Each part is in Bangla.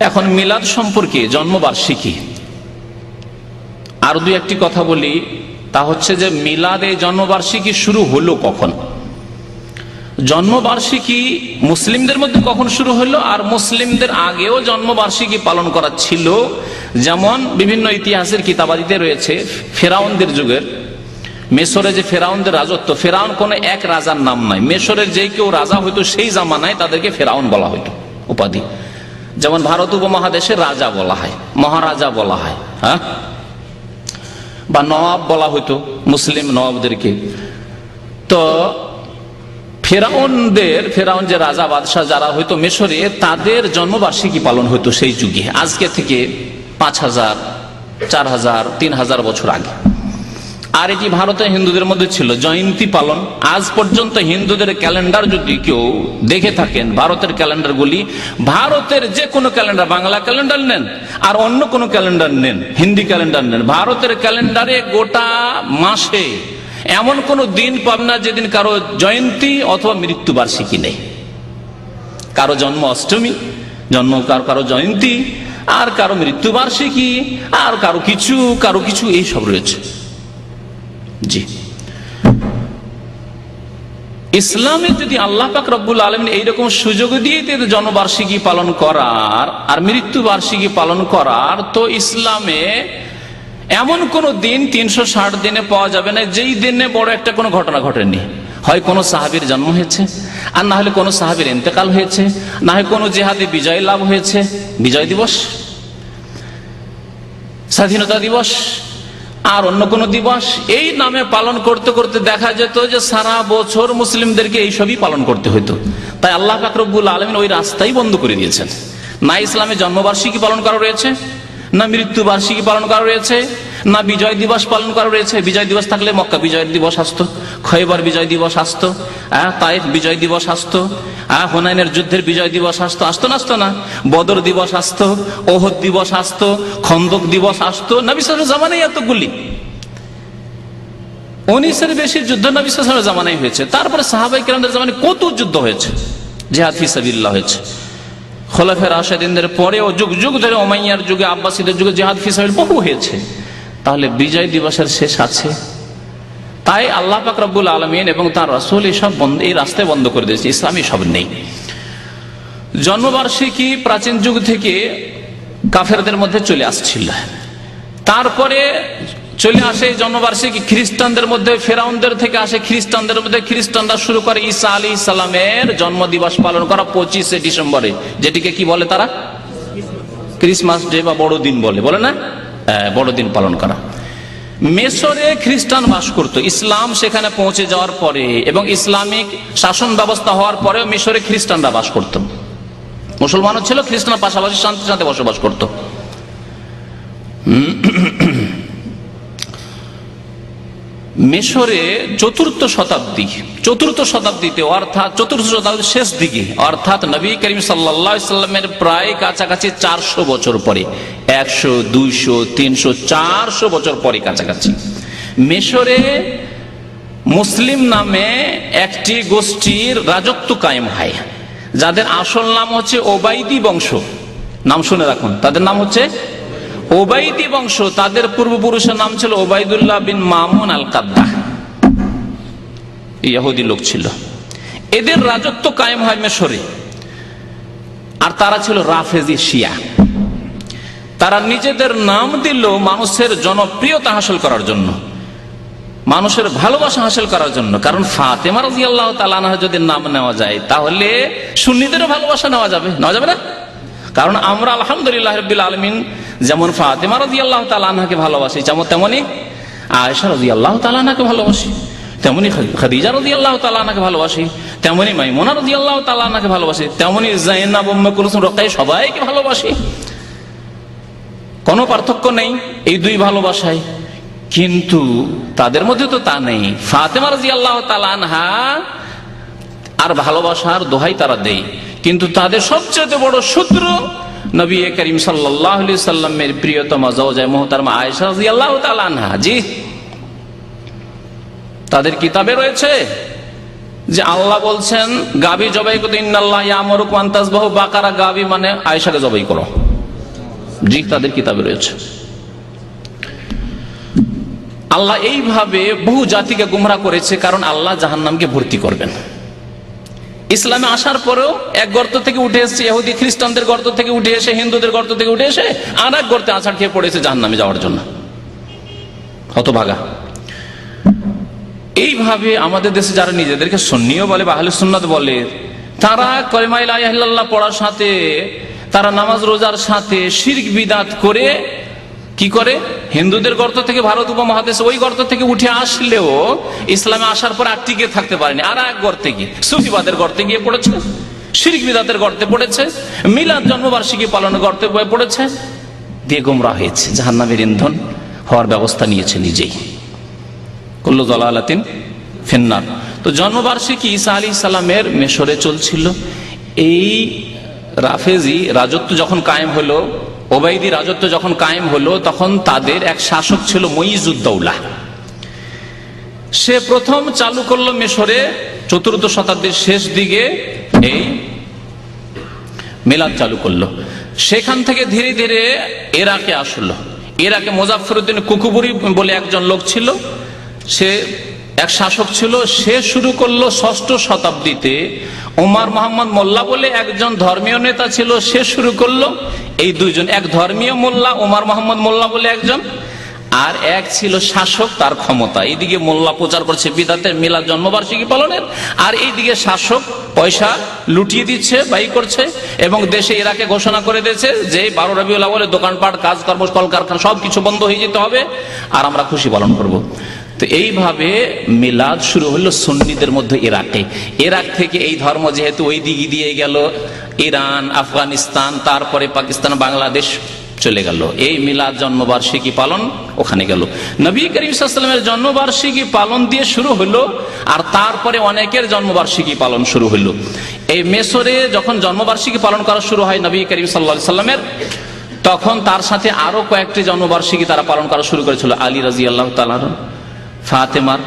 এখন মিলাদ সম্পর্কে জন্মবার্ষিকী। আর দু একটি কথা বলি, তা হচ্ছে যে মিলাদে জন্মবার্ষিকী শুরু হলো কখন? জন্মবার্ষিকী মুসলিমদের মধ্যে কখন শুরু হলো আর মুসলিমদের আগেও জন্মবার্ষিকী পালন করা ছিল? যেমন বিভিন্ন ইতিহাসের কিতাবাদিতে রয়েছে, ফেরাউনদের যুগের। মেসরে যে ফেরাউনদের রাজত্ব, ফেরাউন কোন এক রাজার নাম নাই। মেসরের যে কেউ রাজা হইতো সেই জামানায় তাদেরকে ফেরাউন বলা হইতো, উপাধি। যেমন ভারত উপমহাদেশের রাজা বলা হয়, মহারাজা বলা হয় হ্যাঁ? বা নবাব বলা হইতো, মুসলিম নবাবদেরকে তো ফেরাউনদের, ফেরাউন যে রাজা বাদশাহ যারা হইতো মিশরে, তাদের জন্মবার্ষিকী পালন হইতো সেই যুগে, আজকে থেকে পাঁচ হাজার, চার হাজার, তিন হাজার বছর আগে। আর এটি ভারতের হিন্দুদের মধ্যে ছিল। জয়ন্তী পালন। আজ পর্যন্ত হিন্দুদের ক্যালেন্ডার যদি কেউ দেখে থাকেন, ভারতের ক্যালেন্ডারগুলি, ভারতের যে কোনো ক্যালেন্ডার, বাংলা ক্যালেন্ডার নেন, আর অন্য কোনো ক্যালেন্ডার নেন, হিন্দি ক্যালেন্ডার নেন। ভারতের ক্যালেন্ডারে গোটা মাসে এমন কোন দিন পাবে না যেদিন কারও জয়ন্তী অথবা মৃত্যুবার্ষিকী নেই। কারও জন্ম অষ্টমী, জন্ম কারও কারও জয়ন্তী, আর কারও মৃত্যুবার্ষিকী, আর কারও কিছু কারও কিছু, এই সব রয়েছে। জি। ইসলামে যদি আল্লাহ পাক রব্বুল আলমিন এইরকম সুযোগ দিয়ে দিতে জন্মবার্ষিকী পালন করার আর মৃত্যু বার্ষিকী পালন করার, তো ইসলামে এমন কোন দিন তিনশো ষাট দিনে পাওয়া যাবে না, যেই দিনে বড় একটা কোনো ঘটনা ঘটেনি। হয় কোনো সাহাবির জন্ম হয়েছে, আর না হলে কোনো সাহাবির ইন্তেকাল হয়েছে, না হয় কোনো জেহাদে বিজয় লাভ হয়েছে, বিজয় দিবস, স্বাধীনতা দিবস আর অন্য কোন দিবস? এই নামে পালন করতে করতে দেখা যেত যে সারা বছর মুসলিমদেরকে এইসবই পালন করতে হতো তাই আল্লাহ ফাকরবুল আলমিন ওই রাস্তাই বন্ধ করে দিয়েছেন। না ইসলামে জন্মবার্ষিকী পালন করা রয়েছে, না মৃত্যু বার্ষিকী পালন করা রয়েছে না বিজয় দিবস পালন করা রয়েছে। বিজয় দিবস থাকলে মক্কা বিজয় দিবস আসতো। খয়বার বিজয় দিবস আসতো। তাইফ বিজয় দিবস আসতো। হোনাইনের যুদ্ধের বিজয় দিবস আসতো। আসতো না আসতো না। বদর দিবস আসতো, ওহদ দিবস আসতো, খন্দক দিবস আসতো। নবিসের জামানাই এতগুলি। উনিশের বেশি যুদ্ধ নবিসের জামানাই হয়েছে। তারপরে সাহাবাই কিরামদের জামানে কত যুদ্ধ হয়েছে? জেহাদ ফিসাবিল্লাহ হয়েছে। খোলাফের আসাদিনদের পরেও যুগ যুগ ধরে ওমাইয়ার যুগে, আব্বাসীদের যুগে জেহাদ ফিসাবিল বহু হয়েছে। তাহলে বিজয় দিবসের শেষ আছে। তাই আল্লাহ পাক রব্বুল আলমিন এবং তার রসুল এইসব বন্ধ এই রাস্তায় বন্ধ করে দিয়েছে, ইসলামী সব নেই। জন্মবার্ষিকী প্রাচীন যুগ থেকে কাফেরদের মধ্যে চলে আসছিল। তারপরে চলে আসে জন্মবার্ষিকী, খ্রিস্টানদের মধ্যে, ফেরাউনদের থেকে আসে খ্রিস্টানদের মধ্যে। খ্রিস্টানরা শুরু করে ঈসা আলী ইসলামের জন্ম দিবস পালন করা পঁচিশে ডিসেম্বরে, যেটিকে কি বলে তারা? ক্রিসমাস ডে বা বড়দিন বলে বলে না? বড়দিন পালন করা। মেসরে খ্রিস্টান বাস করত। ইসলাম সেখানে পৌঁছে যাওয়ার পরে এবং ইসলামিক শাসন ব্যবস্থা হওয়ার পরে মিশরে খ্রিস্টানরা বাস করত। মুসলমানও ছিল খ্রিস্টান পাশাপাশি শান্তি শান্তি বসবাস করত। মিশরে চতুর্থ শতাব্দী চতুর্থ শতাব্দীতে, অর্থাৎ চতুর্থ শতাব্দীর শেষ দিকে, অর্থাৎ নবী করিম সাল্লামের প্রায় কাছাকাছি চারশো বছর পরে, একশো, দুইশো, তিনশো, চারশো বছর পরে কাছাকাছি। মেশরে মুসলিম নামে একটি গোষ্ঠীর রাজত্ব কায়েম হয়, যাদের আসল নাম হচ্ছে ওবাইদি বংশ। নাম শুনে রাখুন, তাদের নাম হচ্ছে ওবাইদি বংশ। তাদের পূর্বপুরুষের নাম ছিল ওবায়দুল্লাহ বিন মামুন আল কাদ্দা ইয়াহুদি লোক ছিল। এদের রাজত্ব কায়েম হয় মেশরে। আর তারা ছিল রাফেজি শিয়া। তারা নিজেদের নাম দিল মানুষের জনপ্রিয়তা হাসিল করার জন্য। মানুষের ভালোবাসা হাসিল করার জন্য। কারণ ফাতেমা রাজি আল্লাহ তালানা যদি নাম নেওয়া যায়, তাহলে সুন্নিদেরও ভালোবাসা নেওয়া যাবে। নেওয়া যাবে না? কারণ আমরা আলহামদুলিল্লাহ রবিল আলমিন যেমন ফাতেমা রাজি আল্লাহ তালাকে ভালোবাসি, যেমন তেমনই আয়সা রাজি আল্লাহ তালাকে ভালোবাসি। তেমনি খাদিজা রাজি আল্লাহ তালাকে ভালোবাসি, তেমনি মাইমোনা রাজি আল্লাহ তালাকে ভালোবাসি, তেমনি জাইনাব কুলসুম রকাই সবাইকে ভালোবাসি। কোনো পার্থক্য নেই এই দুই ভালোবাসায়। কিন্তু তাদের মধ্যে তো তা নেই। ফাতেমা রাজি আল্লাহ তালানহা আর ভালোবাসার দোহাই তারা দেয়। কিন্তু তাদের সবচেয়ে বড় শত্রু নবী করিম সাল্লাহ সাল্লামের প্রিয়তমা জওজায় মোহতারমা আয়েশা রাজি আল্লাহ তালানহা জি। তাদের কিতাবে রয়েছে যে আল্লাহ বলছেন গাবি জবাই করতে ইন্নাল্লাহ বাকারা গাবি মানে আয়েশাকে জবাই করো। জি, তাদের কিতাবে রয়েছে। আল্লাহ এইভাবে বহু জাতিকে গুমরা করেছে কারণ আল্লাহ জাহান্নামকে ভর্তি করবেন। ইসলামে আসার পরেও এক গর্ত থেকে উঠে এসেছে ইহুদি, খ্রিস্টানদের গর্ত থেকে উঠে এসে, হিন্দুদের গর্ত থেকে উঠে এসে আর এক গর্তে আছাড় খেয়ে পড়েছে জাহান্নামে যাওয়ার জন্য। হতভাগা। এইভাবে আমাদের দেশে যারা নিজেদেরকে সন্নিও বলে বা সুন্নাত বলে, তারা কলেমাইল আল্লাহ পড়ার সাথে, তারা নামাজ রোজার সাথে শিরক বিদাত করে কি করে? হিন্দুদের গর্ত থেকে ভারত উপমহাদেশ ওই গর্ত থেকে উঠে আসলেও ইসলামে আসার পর আর টিকে থাকতে পারেনি। আর এক গর্তে গিয়ে, সুফিবাদের গর্তে গিয়ে পড়েছে, শিরিক বিদাতের গর্তে পড়েছে, মিলাদ জন্মবার্ষিকী পালনের গর্তে পড়েছে দিয়ে গোমরা হয়েছে জাহান্নামের ইন্ধন হওয়ার ব্যবস্থা নিয়েছে নিজেই। করল জলালাতিন ফেন্নার। তো জন্মবার্ষিকী ঈসা আলী সালামের মেশরে চলছিল। এই রাফেজি রাজত্ব যখন কায়েম হলো, ওবাইদি রাজত্ব যখন কায়েম হলো, তখন তাদের এক শাসক ছিল মইজুদ্দৌলা সে প্রথম চালু করল মেশরে চতুর্থ শতাব্দীর শেষ দিকে এই মেলাদ চালু করল। সেখান থেকে ধীরে ধীরে এরাকে আসলো। এরাকে মোজাফরুদ্দিন কুকুবুরি বলে একজন লোক ছিল। সে এক শাসক ছিল, সে শুরু করল ষষ্ঠ শতাব্দীতে। ওমার মোহাম্মদ মোল্লা বলে একজন ধর্মীয় নেতা ছিল, সে শুরু করল। এই দুইজন, এক ধর্মীয় মোল্লা ওমার মোহাম্মদ মোল্লা বলে একজন। আর এক ছিল শাসক, তার ক্ষমতা। এইদিকে মোল্লা প্রচার করছে বিদাতের মিলাদ জন্মবার্ষিকী পালনের। আর এইদিকে শাসক পয়সা লুটিয়ে দিচ্ছে, বাই করছে, এবং দেশে ইরাকে ঘোষণা করে দিয়েছে যে, বারো রবিউল্লাহ বলে দোকানপাট কাজ কর্ম কলকারখানা, সবকিছু বন্ধ হয়ে যেতে হবে, আর আমরা খুশি পালন করব। তো এইভাবে মিলাদ শুরু হলো সুন্নিদের মধ্যে ইরাকে। ইরাক থেকে এই ধর্ম যেহেতু ওই দিকে দিয়ে গেল, ইরান, আফগানিস্তান, তারপরে পাকিস্তান, বাংলাদেশ চলে গেল। এই মিলাদ জন্মবার্ষিকী পালন ওখানে গেল। নবী করিমের জন্মবার্ষিকী পালন দিয়ে শুরু হলো আর তারপরে অনেকের জন্মবার্ষিকী পালন শুরু হলো। এই মেসরে যখন জন্মবার্ষিকী পালন করা শুরু হয় নবী করিম সাল্লা সাল্লামের তখন তার সাথে আরও কয়েকটি জন্মবার্ষিকী তারা পালন করা শুরু করেছিল। আলী রাজি আল্লাহ তালার ফাতেমার,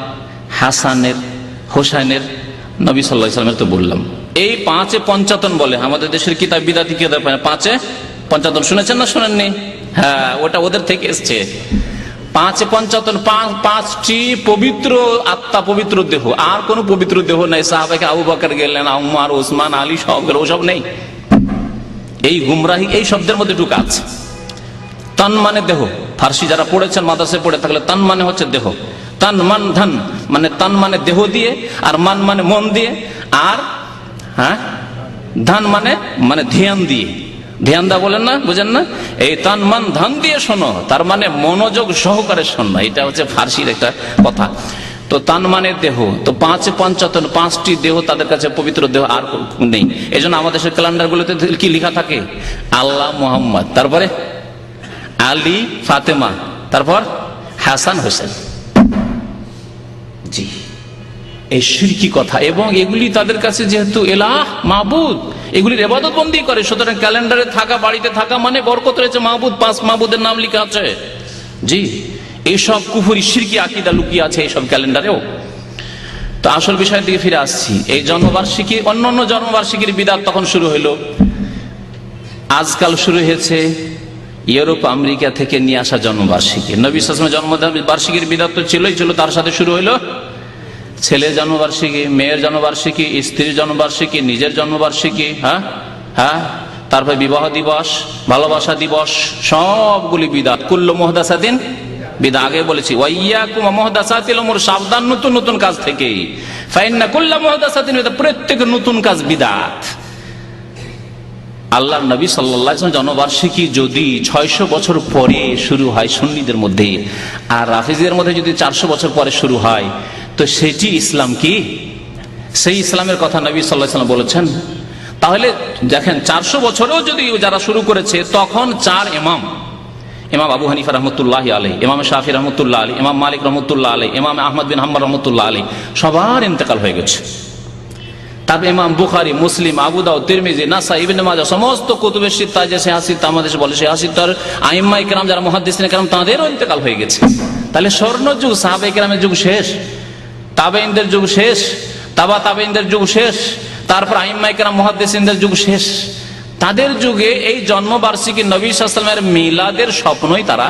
হাসানের, হোসাইনের, নবী সাল্লাহ সাল্লামের তো বললাম। এই পাঁচে পঞ্চাতন বলে, আমাদের দেশের কিতাব বিদাতি কিতাব পাঁচে পঞ্চাতন শুনেছেন না শোনেননি? হ্যাঁ ওটা ওদের থেকে এসছে। পাঁচে পঞ্চাতন পাঁচটি পবিত্র আত্মা, পবিত্র দেহ। আর কোন পবিত্র দেহ নাই। সাহাবাকে আবু বাকর গেলেন আউমার ওসমান আলী সব ওসব নেই। এই গুমরাহি এই শব্দের মধ্যে ঢুকা আছে। তান মানে দেহ। ফার্সি যারা পড়েছেন মাদাসে পড়ে থাকলে তান মানে হচ্ছে দেহ। তান মান ধান মানে তান মানে দেহ দিয়ে, আর মান মানে মন দিয়ে, আর হ্যাঁ? ধান মানে মানে ধ্যান দিয়ে। ধ্যান দা বলেন না, বুঝেন না? এই তান মান ধান দিয়ে শোনো, তার মানে মনোযোগ সহকারে শোনো এটা হচ্ছে ফার্সির একটা কথা। তো তান মানে দেহ, তো পাঁচে পঞ্চাতন, পাঁচটি দেহ তাদের কাছে পবিত্র দেহ আর নেই। এই জন্য আমাদের দেশের ক্যালেন্ডার গুলোতে কি লেখা থাকে? আল্লাহ মোহাম্মদ, তারপরে আলী ফাতেমা, তারপর হাসান হোসেন। জি। এই সিরকি কথা এবং এগুলি তাদের কাছে যেহেতু এলাহ মাহবুদ এগুলির এবাদত বন্দি করে, সুতরাং ক্যালেন্ডারে থাকা, বাড়িতে থাকা মানে বরকত রয়েছে মাহবুদ পাঁচ মাহবুদের নাম লিখা আছে। জি এইসব কুফুরি, সিরকি আকিদা লুকিয়ে আছে এইসব ক্যালেন্ডারেও। তো আসল বিষয়ের দিকে ফিরে আসছি। এই জন্মবার্ষিকী অন্য অন্য জন্মবার্ষিকীর বিদাত তখন শুরু হইল। আজকাল শুরু হয়েছে ইউরোপ, আমেরিকা থেকে নিয়ে আসা জন্মবার্ষিকী। নবী সাসমের জন্ম বার্ষিকীর বিদাত তো ছিলই, ছিল, তার সাথে শুরু হইল ছেলের জন্মবার্ষিকী, মেয়ের জন্মবার্ষিকী, স্ত্রীর জন্মবার্ষিকী, নিজের জন্মবার্ষিকী হ্যাঁ? হ্যাঁ? তারপর বিবাহ দিবস, ভালোবাসা দিবস, সবগুলি বিদাত। কুল্ল মোহদাসাদিন বিদা আগে বলেছি ওয়াইয়া কুমা মোহদাসাতিল মোর সাবধান, নতুন নতুন কাজ থেকে ফাইন্না কুল্লা মোহদাসাতিন প্রত্যেক নতুন কাজ বিদাত। আল্লাহ নবী সাল্লাহ জনবার্ষিকী যদি ছয়শো বছর পরে শুরু হয় সুন্নিদের মধ্যে আর রাফিজের মধ্যে যদি চারশো বছর পরে শুরু হয়, তো সেটি ইসলাম কি? সেই ইসলামের কথা নবী সাল্লাহ সাল্লাম বলেছেন। তাহলে দেখেন, চারশো বছরেও যদি যারা শুরু করেছে, তখন চার ইমাম। ইমাম আবু হানিফা রহমতুল্লাহ আলী ইমাম শাহি রহমতুল্লাহ আলী ইমাম মালিক রহমতুল্লাহ আলী ইমাম আহমদ বিন হাম্মদ রহমতুল্লাহ আলী সবার ইন্তেকাল হয়ে গেছে। তারপর ইমাম বুখারি, মুসলিম আবুদাউ তিরমিজি নাসা ইবিন মাজা সমস্ত কুতুবের সিত্তা যে সেহাসিত আমাদের বলে সেহাসিত্তার আইম্মা ইকরাম যারা মহাদিস ইকরাম তাদেরও ইন্তেকাল হয়ে গেছে। তাহলে স্বর্ণ যুগ সাহাবে ইকরামের যুগ শেষ তাবেইনদের যুগ শেষ, তাবা তাবেইনদের যুগ শেষ, তারপর আইম্মা ইকরাম মহাদিসদের যুগ শেষ। তাদের যুগে এই জন্মবার্ষিকী নবী সালামের মিলাদের স্বপ্নই তারা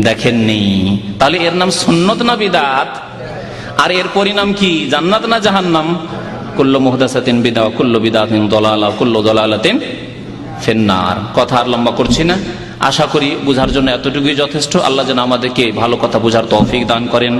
দেখেননি। তাহলে এর নাম সুন্নত না বিদাত? আর এর পরিণাম কি? জান্নাত না জাহান্নাম? কুল্লু মোহদাসাতিন বিদা কুল্লু বিদাতিন দলালা কুল্লু দলালাতিন ফেন্নার। কথা আর লম্বা করছি না। আশা করি বুঝার জন্য এতটুকুই যথেষ্ট। আল্লাহ যেন আমাদেরকে ভালো কথা বোঝার তৌফিক দান করেন।